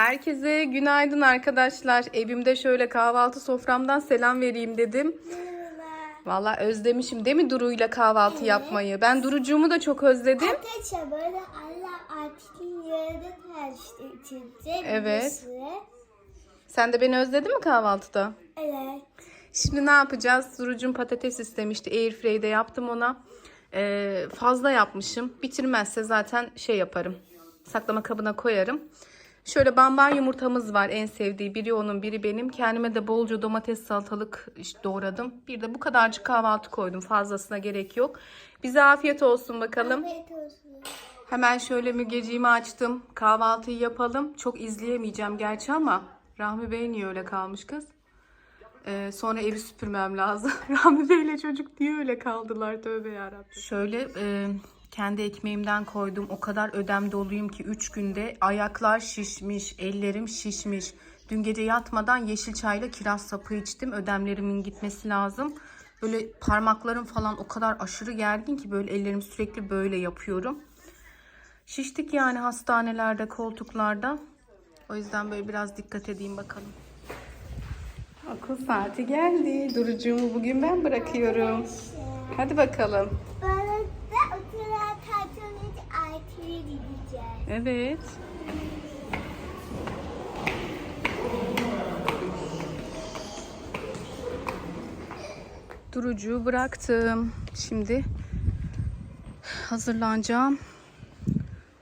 Herkese günaydın arkadaşlar. Evimde şöyle kahvaltı soframdan selam vereyim dedim. Valla özlemişim değil mi Duru'yla kahvaltı yapmayı? Ben Durucuğumu da çok özledim. Arkadaşlar böyle Allah artık yerine karıştıracak. Evet. Sen de beni özledin mi kahvaltıda? Evet. Şimdi ne yapacağız? Durucum patates istemişti. Airfry'de yaptım ona. Ee, fazla yapmışım. Bitirmezse zaten şey yaparım. Saklama kabına koyarım. Şöyle bamban yumurtamız var en sevdiği. Biri onun biri benim. Kendime de bolca domates salatalık işte doğradım. Bir de bu kadarcık kahvaltı koydum. Fazlasına gerek yok. Bize afiyet olsun bakalım. Afiyet olsun. Hemen şöyle mügeciğimi açtım. Kahvaltıyı yapalım. Çok izleyemeyeceğim gerçi ama Rahmi Bey niye öyle kalmış kız? Ee, sonra evi süpürmem lazım. Rahmi Bey ile çocuk niye öyle kaldılar tövbe yarabbim. Şöyle e, kendi ekmeğimden koydum. O kadar ödem doluyum ki 3 günde ayaklar şişmiş, ellerim şişmiş. Dün gece yatmadan yeşil çayla kiraz sapı içtim. Ödemlerimin gitmesi lazım. Böyle parmaklarım falan o kadar aşırı gergin ki böyle ellerimi sürekli böyle yapıyorum. Şiştik yani hastanelerde, koltuklarda. O yüzden böyle biraz dikkat edeyim bakalım. Okul saati geldi. Durucuğumu bugün ben bırakıyorum. Hadi bakalım. Evet. Durucuğu bıraktım. Şimdi hazırlanacağım.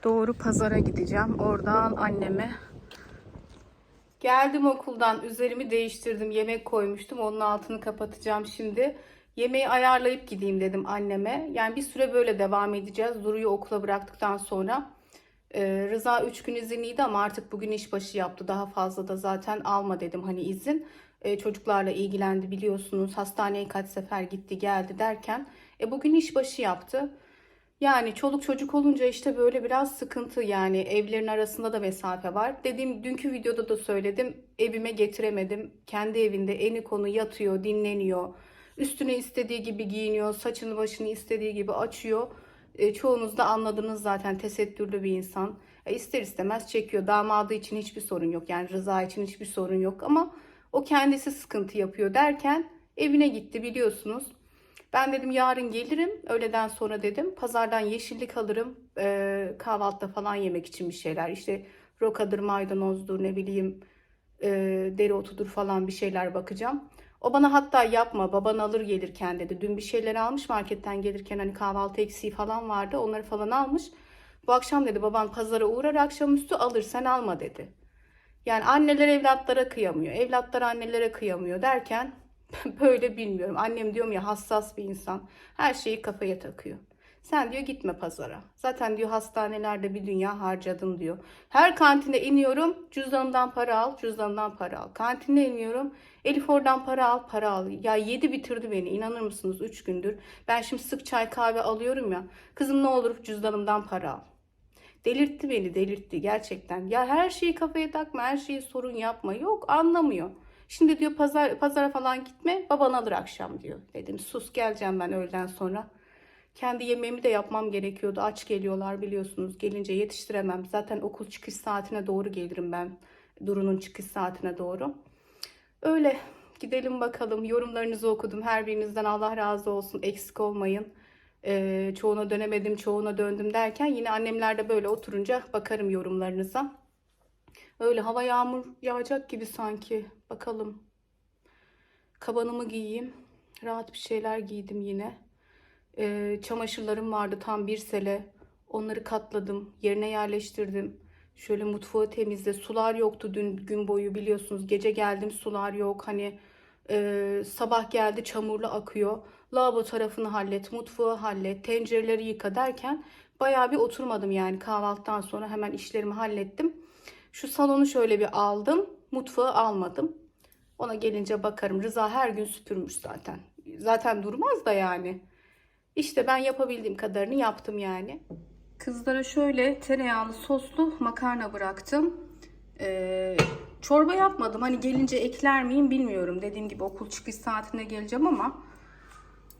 Doğru pazara gideceğim. Oradan anneme. Geldim okuldan. Üzerimi değiştirdim. Yemek koymuştum. Onun altını kapatacağım şimdi. Yemeği ayarlayıp gideyim dedim anneme. Yani bir süre böyle devam edeceğiz. Duru'yu okula bıraktıktan sonra. Ee, Rıza 3 gün izinliydi ama artık bugün işbaşı yaptı. Daha fazla da zaten alma dedim hani izin. Ee, çocuklarla ilgilendi biliyorsunuz. Hastaneye kaç sefer gitti geldi derken. E, bugün işbaşı yaptı. Yani çoluk çocuk olunca işte böyle biraz sıkıntı yani evlerin arasında da mesafe var. Dediğim dünkü videoda da söyledim evime getiremedim. Kendi evinde eni konu yatıyor dinleniyor. Üstüne istediği gibi giyiniyor saçını başını istediği gibi açıyor. E, çoğunuz da anladınız zaten tesettürlü bir insan. E, ister istemez çekiyor. Damadı için hiçbir sorun yok yani Rıza için hiçbir sorun yok ama o kendisi sıkıntı yapıyor derken evine gitti biliyorsunuz. Ben dedim yarın gelirim. Öğleden sonra dedim. Pazardan yeşillik alırım. Ee, kahvaltıda falan yemek için bir şeyler. İşte rokadır, maydanozdur, ne bileyim e, dereotudur falan bir şeyler bakacağım. O bana hatta yapma baban alır gelirken dedi. Dün bir şeyler almış marketten gelirken hani kahvaltı eksiği falan vardı. Onları falan almış. Bu akşam dedi baban pazara uğrar akşamüstü alır sen alma dedi. Yani anneler evlatlara kıyamıyor. Evlatlar annelere kıyamıyor derken böyle bilmiyorum. Annem diyorum ya hassas bir insan. Her şeyi kafaya takıyor. Sen diyor gitme pazara. Zaten diyor hastanelerde bir dünya harcadım diyor. Her kantine iniyorum cüzdanımdan para al, cüzdanımdan para al. Kantine iniyorum Elif oradan para al, para al. Ya yedi bitirdi beni inanır mısınız 3 gündür. Ben şimdi sık çay kahve alıyorum ya. Kızım ne olur cüzdanımdan para al. Delirtti beni delirtti gerçekten. Ya her şeyi kafaya takma her şeyi sorun yapma. Yok anlamıyor. Şimdi diyor pazar, pazara falan gitme baban alır akşam diyor. Dedim sus geleceğim ben öğleden sonra. Kendi yemeğimi de yapmam gerekiyordu. Aç geliyorlar biliyorsunuz. Gelince yetiştiremem. Zaten okul çıkış saatine doğru gelirim ben. Duru'nun çıkış saatine doğru. Öyle gidelim bakalım. Yorumlarınızı okudum. Her birinizden Allah razı olsun. Eksik olmayın. Ee, çoğuna dönemedim, çoğuna döndüm derken yine annemler de böyle oturunca bakarım yorumlarınıza. Öyle hava yağmur yağacak gibi sanki. Bakalım. Kabanımı giyeyim. Rahat bir şeyler giydim yine. Ee, çamaşırlarım vardı tam bir sele. Onları katladım. Yerine yerleştirdim. Şöyle mutfağı temizle. Sular yoktu dün gün boyu biliyorsunuz. Gece geldim sular yok. Hani e, sabah geldi çamurlu akıyor. Lavabo tarafını hallet, mutfağı hallet, tencereleri yıka derken bayağı bir oturmadım yani kahvaltıdan sonra hemen işlerimi hallettim. Şu salonu şöyle bir aldım. Mutfağı almadım. Ona gelince bakarım. Rıza her gün süpürmüş zaten. Zaten durmaz da yani. İşte ben yapabildiğim kadarını yaptım yani. Kızlara şöyle tereyağlı soslu makarna bıraktım. Ee, çorba yapmadım. Hani gelince ekler miyim bilmiyorum. Dediğim gibi okul çıkış saatinde geleceğim ama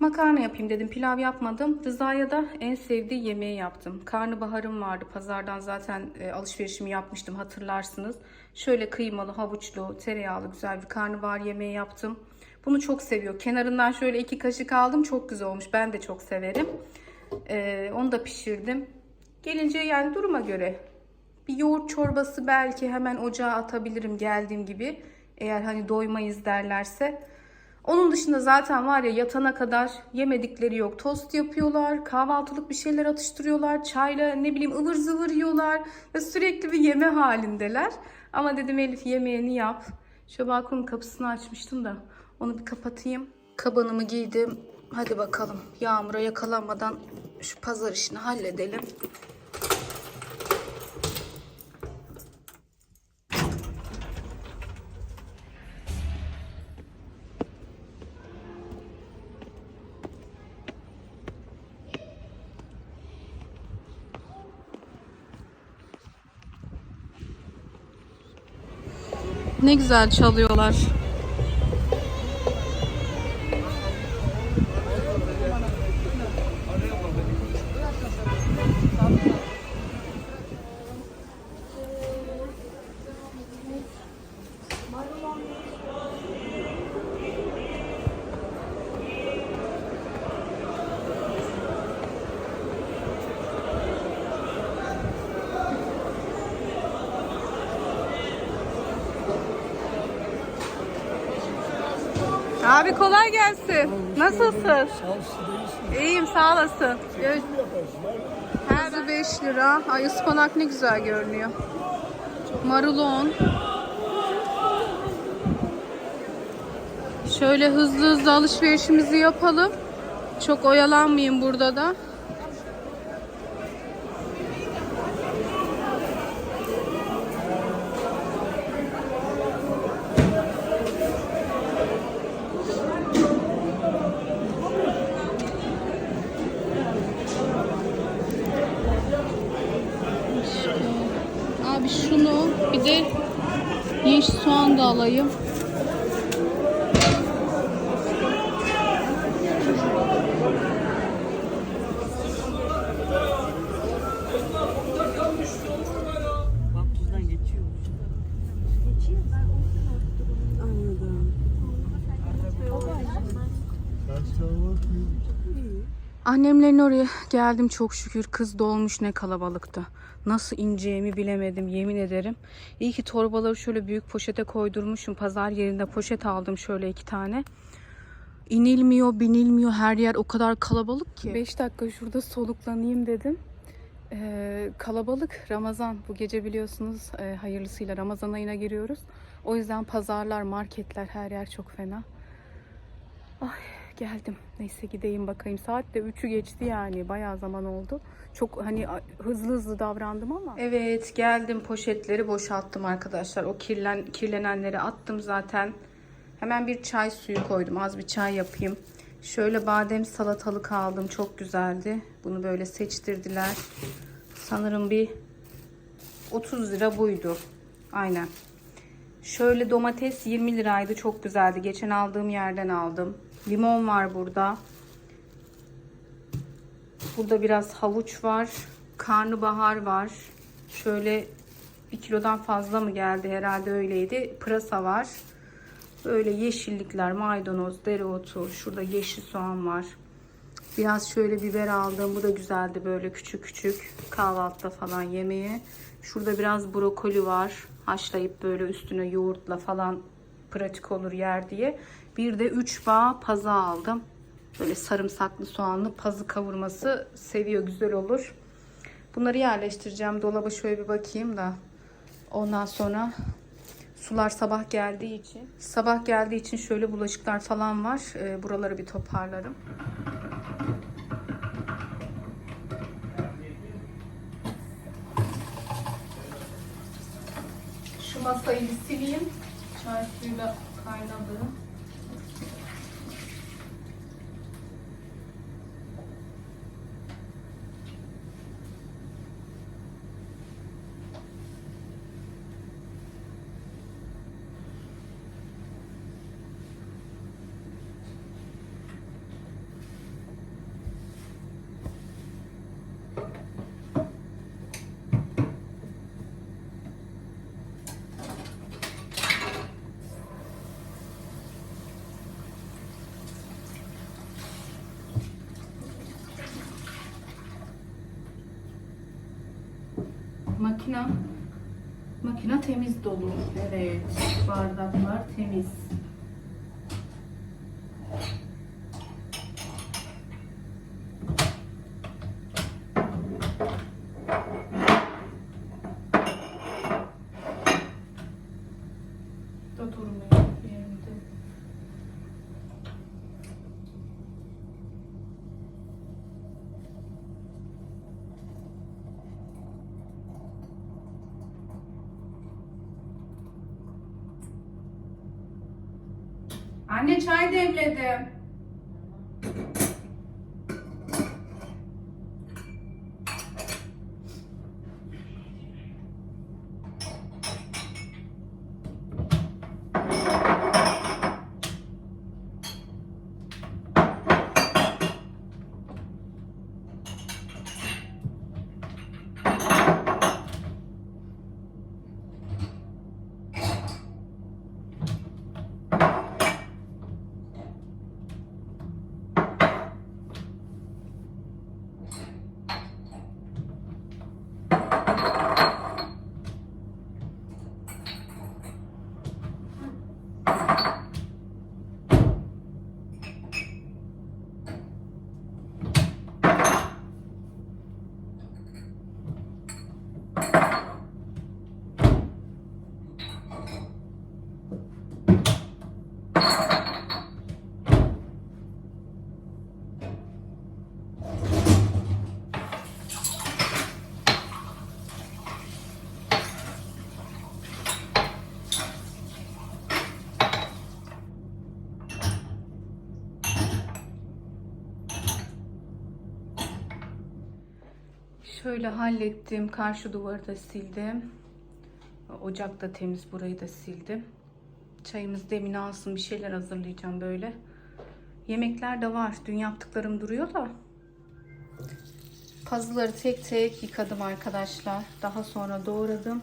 Makarna yapayım dedim. Pilav yapmadım. Rıza'ya da en sevdiği yemeği yaptım. Karnabaharım vardı. Pazardan zaten e, alışverişimi yapmıştım hatırlarsınız. Şöyle kıymalı, havuçlu, tereyağlı güzel bir karnabahar yemeği yaptım. Bunu çok seviyor. Kenarından şöyle iki kaşık aldım. Çok güzel olmuş. Ben de çok severim. E, onu da pişirdim. Gelince yani duruma göre bir yoğurt çorbası belki hemen ocağa atabilirim geldiğim gibi. Eğer hani doymayız derlerse. Onun dışında zaten var ya yatana kadar yemedikleri yok. Tost yapıyorlar, kahvaltılık bir şeyler atıştırıyorlar, çayla ne bileyim ıvır zıvır yiyorlar ve sürekli bir yeme halindeler. Ama dedim Elif yemeğini yap. Şu balkonun kapısını açmıştım da onu bir kapatayım. Kabanımı giydim. Hadi bakalım yağmura yakalanmadan şu pazar işini halledelim. Ne güzel çalıyorlar. Nasılsın? İyiyim sağ olasın. Gör- Kuzu 5 lira. Ay ıspanak ne güzel görünüyor. Marul 10. Şöyle hızlı hızlı alışverişimizi yapalım. Çok oyalanmayayım burada da. De yeşil soğan da alayım. Annemlerin oraya geldim çok şükür. Kız dolmuş ne kalabalıktı. Nasıl ineceğimi bilemedim yemin ederim. İyi ki torbaları şöyle büyük poşete koydurmuşum. Pazar yerinde poşet aldım şöyle iki tane. İnilmiyor, binilmiyor. Her yer o kadar kalabalık ki. 5 dakika şurada soluklanayım dedim. Ee, kalabalık Ramazan bu gece biliyorsunuz e, hayırlısıyla Ramazan ayına giriyoruz. O yüzden pazarlar, marketler her yer çok fena. Ay geldim. Neyse gideyim bakayım. Saat de 3'ü geçti yani. Bayağı zaman oldu. Çok hani hızlı hızlı davrandım ama. Evet geldim. Poşetleri boşalttım arkadaşlar. O kirlen kirlenenleri attım zaten. Hemen bir çay suyu koydum. Az bir çay yapayım. Şöyle badem salatalık aldım. Çok güzeldi. Bunu böyle seçtirdiler. Sanırım bir 30 lira buydu. Aynen. Şöyle domates 20 liraydı. Çok güzeldi. Geçen aldığım yerden aldım. Limon var burada. Burada biraz havuç var. Karnabahar var. Şöyle bir kilodan fazla mı geldi? Herhalde öyleydi. Pırasa var. Böyle yeşillikler, maydanoz, dereotu. Şurada yeşil soğan var. Biraz şöyle biber aldım. Bu da güzeldi böyle küçük küçük kahvaltıda falan yemeğe. Şurada biraz brokoli var. Haşlayıp böyle üstüne yoğurtla falan pratik olur yer diye. Bir de 3 bağ pazı aldım. Böyle sarımsaklı soğanlı pazı kavurması seviyor güzel olur. Bunları yerleştireceğim. Dolaba şöyle bir bakayım da. Ondan sonra sular sabah geldiği için. Sabah geldiği için şöyle bulaşıklar falan var. Ee, buraları bir toparlarım. Şu masayı sileyim. Çay suyu da kaynadı. Makina makina temiz dolu. Evet. Bardaklar temiz. Da durmuyor yerinde. Anne çay demledim. Şöyle hallettim. Karşı duvarı da sildim. Ocak da temiz. Burayı da sildim. Çayımız demin alsın. Bir şeyler hazırlayacağım böyle. Yemekler de var. Dün yaptıklarım duruyor da. Pazıları tek tek yıkadım arkadaşlar. Daha sonra doğradım.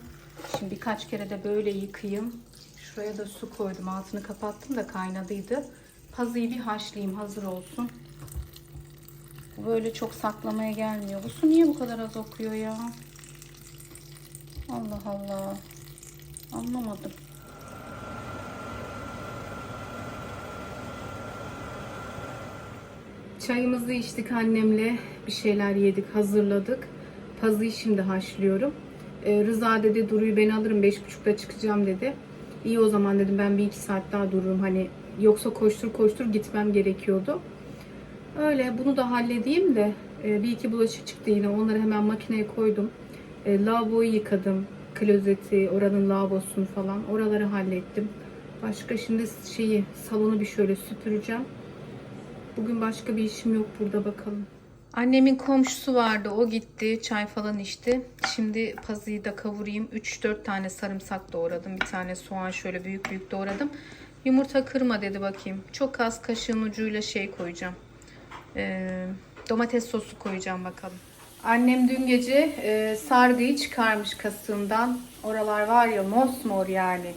Şimdi birkaç kere de böyle yıkayayım. Şuraya da su koydum. Altını kapattım da kaynadıydı. Pazıyı bir haşlayayım hazır olsun. Bu böyle çok saklamaya gelmiyor. Bu su niye bu kadar az okuyor ya? Allah Allah. Anlamadım. Çayımızı içtik annemle. Bir şeyler yedik, hazırladık. Pazıyı şimdi haşlıyorum. Ee, Rıza dedi Duru'yu ben alırım 5.30'da çıkacağım dedi. İyi o zaman dedim ben bir iki saat daha dururum. Hani yoksa koştur koştur gitmem gerekiyordu. Öyle bunu da halledeyim de e, bir iki bulaşık çıktı yine onları hemen makineye koydum. E, lavaboyu yıkadım. Klozeti, oranın lavabosunu falan oraları hallettim. Başka şimdi şeyi salonu bir şöyle süpüreceğim. Bugün başka bir işim yok burada bakalım. Annemin komşusu vardı. O gitti. Çay falan içti. Şimdi pazıyı da kavurayım. 3-4 tane sarımsak doğradım. Bir tane soğan şöyle büyük büyük doğradım. Yumurta kırma dedi bakayım. Çok az kaşığın ucuyla şey koyacağım. Ee, domates sosu koyacağım bakalım. Annem dün gece e, sargıyı çıkarmış kasığından. Oralar var ya mosmor yani.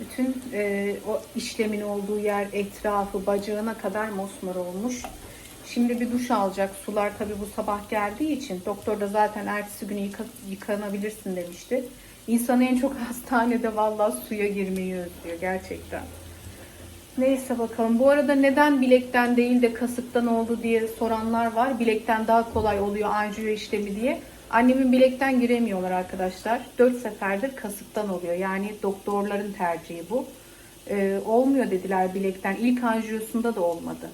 Bütün e, o işlemin olduğu yer etrafı bacağına kadar mosmor olmuş. Şimdi bir duş alacak. Sular tabii bu sabah geldiği için. Doktor da zaten ertesi günü yıka- yıkanabilirsin demişti. İnsan en çok hastanede vallahi suya girmeyi özlüyor gerçekten. Neyse bakalım. Bu arada neden bilekten değil de kasıktan oldu diye soranlar var. Bilekten daha kolay oluyor anjiyo işlemi diye. Annemin bilekten giremiyorlar arkadaşlar. 4 seferdir kasıktan oluyor. Yani doktorların tercihi bu. Ee, olmuyor dediler bilekten. İlk anjiyosunda da olmadı.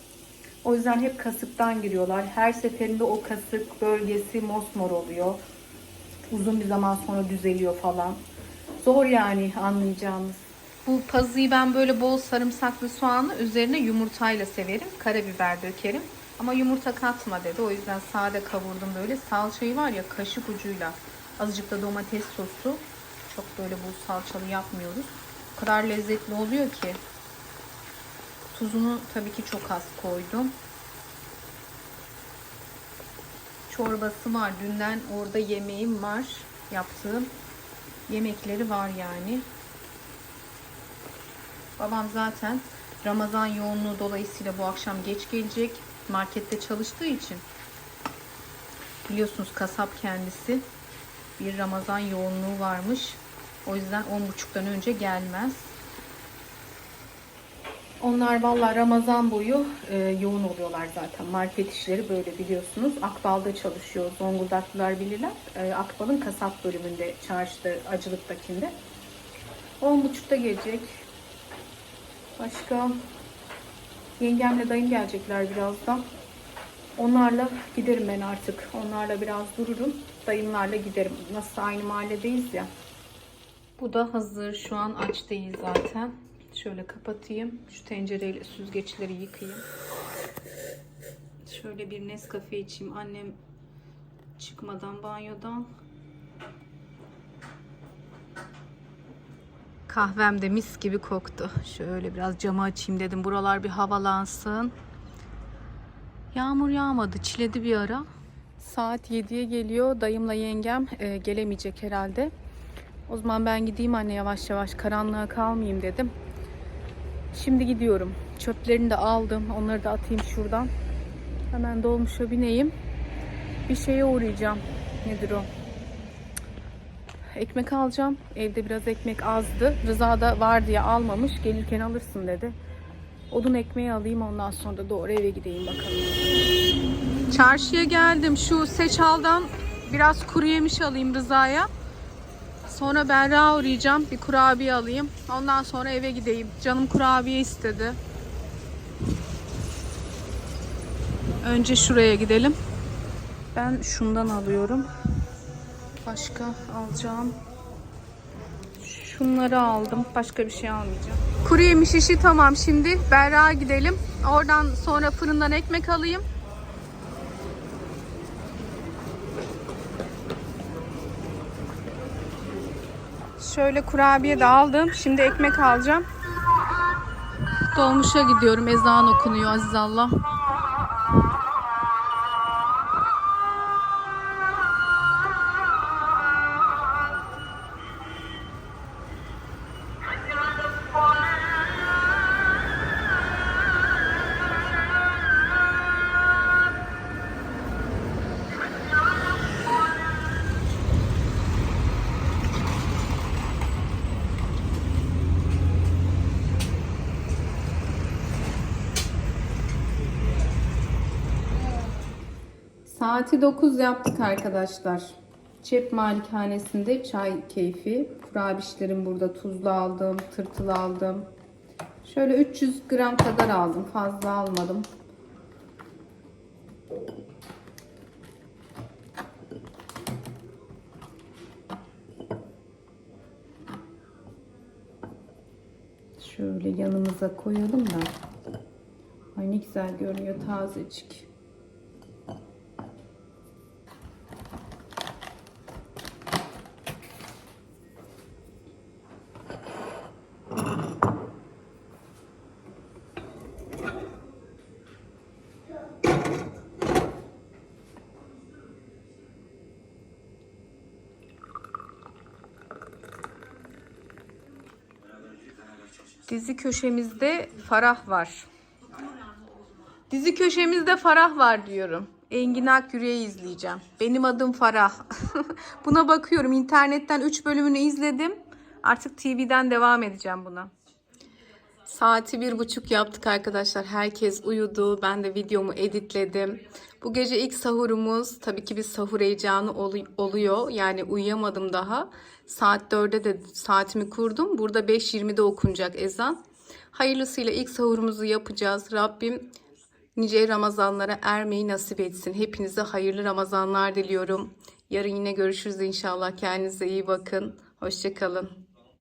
O yüzden hep kasıktan giriyorlar. Her seferinde o kasık bölgesi mosmor oluyor. Uzun bir zaman sonra düzeliyor falan. Zor yani anlayacağınız. Bu pazıyı ben böyle bol sarımsaklı soğanlı üzerine yumurtayla severim. Karabiber dökerim. Ama yumurta katma dedi. O yüzden sade kavurdum böyle. Salçayı var ya kaşık ucuyla. Azıcık da domates sosu. Çok böyle bu salçalı yapmıyoruz. O kadar lezzetli oluyor ki. Tuzunu tabii ki çok az koydum. Çorbası var. Dünden orada yemeğim var. Yaptığım yemekleri var yani. Babam zaten Ramazan yoğunluğu dolayısıyla bu akşam geç gelecek. Markette çalıştığı için Biliyorsunuz kasap kendisi. Bir Ramazan yoğunluğu varmış. O yüzden 10.30'dan önce gelmez. Onlar vallahi Ramazan boyu e, yoğun oluyorlar zaten. Market işleri böyle biliyorsunuz. Akbal'da çalışıyor. Zonguldaklılar bilirler. E, Akbal'ın kasap bölümünde, çarşıda, acılıktakinde. 10.30'da gelecek. Başka yengemle dayım gelecekler birazdan. Onlarla giderim ben artık. Onlarla biraz dururum. Dayımlarla giderim. Nasıl aynı mahalledeyiz ya. Bu da hazır. Şu an aç değil zaten. Şöyle kapatayım. Şu tencereyle süzgeçleri yıkayayım. Şöyle bir Nescafe içeyim. Annem çıkmadan banyodan. Kahvem de mis gibi koktu. Şöyle biraz camı açayım dedim. Buralar bir havalansın. Yağmur yağmadı. Çiledi bir ara. Saat 7'ye geliyor. Dayımla yengem e, gelemeyecek herhalde. O zaman ben gideyim anne yavaş yavaş karanlığa kalmayayım dedim. Şimdi gidiyorum. Çöplerini de aldım. Onları da atayım şuradan. Hemen dolmuşa bineyim. Bir şeye uğrayacağım. Nedir o? Ekmek alacağım. Evde biraz ekmek azdı. Rıza da var diye almamış. Gelirken alırsın dedi. Odun ekmeği alayım ondan sonra da doğru eve gideyim bakalım. Çarşıya geldim. Şu Seçal'dan biraz kuru yemiş alayım Rıza'ya. Sonra Berra uğrayacağım. Bir kurabiye alayım. Ondan sonra eve gideyim. Canım kurabiye istedi. Önce şuraya gidelim. Ben şundan alıyorum. Başka alacağım. Şunları aldım. Başka bir şey almayacağım. Kuru yemiş işi tamam şimdi. Berra gidelim. Oradan sonra fırından ekmek alayım. Şöyle kurabiye de aldım. Şimdi ekmek alacağım. Dolmuşa gidiyorum. Ezan okunuyor Aziz Allah. Saati 9 yaptık arkadaşlar. Cep malikanesinde çay keyfi. Kurabişlerim burada tuzlu aldım, tırtılı aldım. Şöyle 300 gram kadar aldım. Fazla almadım. Şöyle yanımıza koyalım da. Ay ne güzel görünüyor tazecik. Dizi köşemizde Farah var. Dizi köşemizde Farah var diyorum. Engin Akyüre'yi izleyeceğim. Benim adım Farah. buna bakıyorum. İnternetten 3 bölümünü izledim. Artık TV'den devam edeceğim buna. Saati bir buçuk yaptık arkadaşlar. Herkes uyudu. Ben de videomu editledim. Bu gece ilk sahurumuz. Tabii ki bir sahur heyecanı olu- oluyor. Yani uyuyamadım daha. Saat 4'e de saatimi kurdum. Burada 5.20'de okunacak ezan. Hayırlısıyla ilk sahurumuzu yapacağız. Rabbim nice Ramazanlara ermeyi nasip etsin. Hepinize hayırlı Ramazanlar diliyorum. Yarın yine görüşürüz inşallah. Kendinize iyi bakın. Hoşçakalın.